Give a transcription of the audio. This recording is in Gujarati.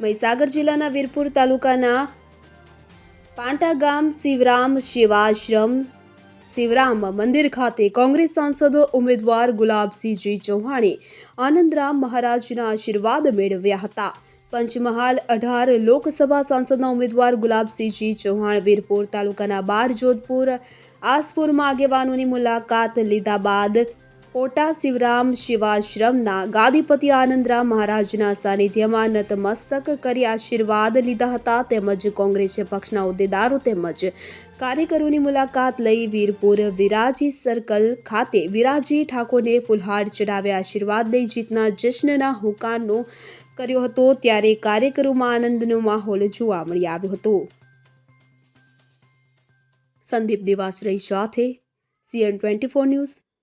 મહીસાગર જિલ્લાના વીરપુર તાલુકાના પાંટા ગામ શિવરામ શિવાશ્રમ શિવરામ મંદિર ખાતે કોંગ્રેસ સાંસદ ઉમેદવાર ગુલાબસિંહજી ચૌહાણે આનંદરામ મહારાજના આશીર્વાદ મેળવ્યા હતા. પંચમહાલ અઢાર લોકસભા સાંસદના ઉમેદવાર ગુલાબસિંહજી ચૌહાણ વીરપુર તાલુકાના બાર જોધપુર આસપુરમાં આગેવાનોની મુલાકાત લીધા બાદ પોટા શિવરામ શિવાશ્રમના ગાદીપતિ આનંદરામ મહારાજના સાનિધ્યમાં નતમસ્તક કરી આશીર્વાદ લીધા હતા તેમજ કોંગ્રેસ પક્ષના હોદ્દેદારો તેમજ કાર્યકરોની મુલાકાત લઈ વીરપુર વિરાજી સર્કલ ખાતે વિરાજી ઠાકોરને ફુલહાર ચડાવ્યા આશીર્વાદ લઈ જીતના જશ્નના હુકાનો કર્યો હતો ત્યારે કાર્યકરોમાં આનંદનો માહોલ જોવા મળી આવ્યો હતો સંદીપ દેવાશ્રય સાથે CN twenty four news